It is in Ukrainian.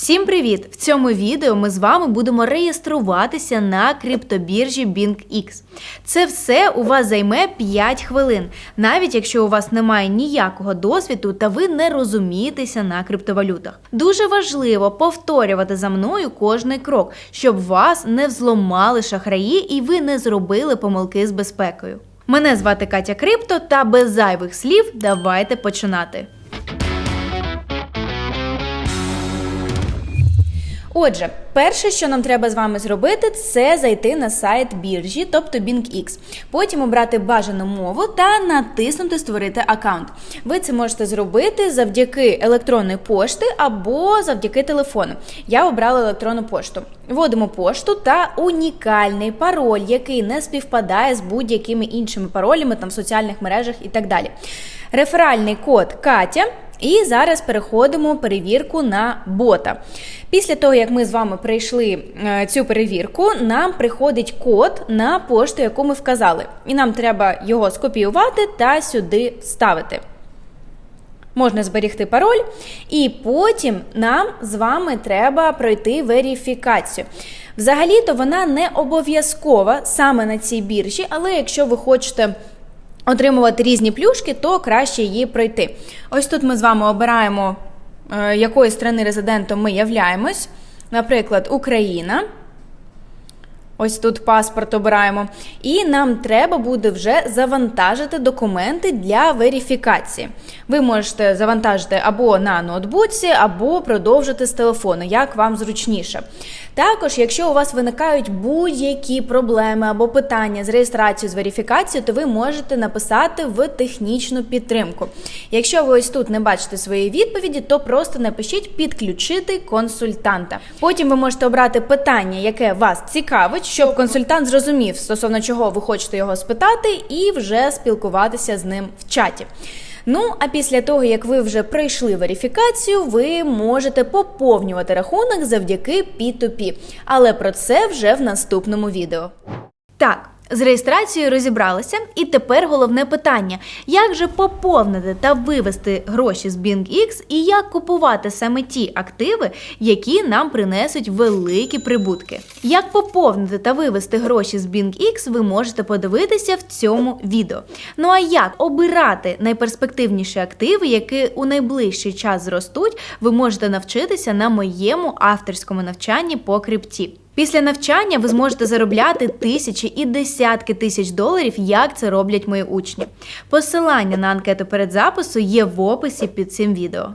Всім привіт! В цьому відео ми з вами будемо реєструватися на криптобіржі BingX. Це все у вас займе 5 хвилин, навіть якщо у вас немає ніякого досвіду та ви не розумієтеся на криптовалютах. Дуже важливо повторювати за мною кожний крок, щоб вас не взломали шахраї і ви не зробили помилки з безпекою. Мене звати Катя Крипто, та без зайвих слів давайте починати. Отже, перше, що нам треба з вами зробити, це зайти на сайт біржі, тобто BingX. Потім обрати бажану мову та натиснути Створити аккаунт. Ви це можете зробити завдяки електронної пошти або завдяки телефону. Я обрала електронну пошту. Вводимо пошту та унікальний пароль, який не співпадає з будь-якими іншими паролями там в соціальних мережах і так далі. Реферальний код Катя. І зараз переходимо перевірку на бота. Після того, як ми з вами пройшли е, цю перевірку, нам приходить код на пошту, яку ми вказали. І нам треба його скопіювати та сюди вставити. Можна зберігти пароль, і потім нам з вами треба пройти верифікацію. Взагалі-то вона не обов'язкова саме на цій біржі, але якщо ви хочете отримувати різні плюшки, то краще її пройти. Ось тут ми з вами обираємо, якої страни резидентом ми являємось. Наприклад, Україна. Ось тут паспорт обираємо. І нам треба буде вже завантажити документи для верифікації. Ви можете завантажити або на ноутбуці, або продовжити з телефону, як вам зручніше. Також, якщо у вас виникають будь-які проблеми або питання з реєстрацією з верифікацією, то ви можете написати в технічну підтримку. Якщо ви ось тут не бачите свої відповіді, то просто напишіть підключити консультанта. Потім ви можете обрати питання, яке вас цікавить, щоб консультант зрозумів, стосовно чого ви хочете його спитати, і вже спілкуватися з ним в чаті. Ну, а після того, як ви вже пройшли верифікацію, ви можете поповнювати рахунок завдяки P2P. Але про це вже в наступному відео. Так. З реєстрацією розібралися, і тепер головне питання: як же поповнити та вивести гроші з BingX і як купувати саме ті активи, які нам принесуть великі прибутки? Як поповнити та вивести гроші з BingX, ви можете подивитися в цьому відео. Ну а як обирати найперспективніші активи, які у найближчий час зростуть, ви можете навчитися на моєму авторському навчанні по крипті. Після навчання ви зможете заробляти тисячі і десятки тисяч доларів, як це роблять мої учні. Посилання на анкету передзапису є в описі під цим відео.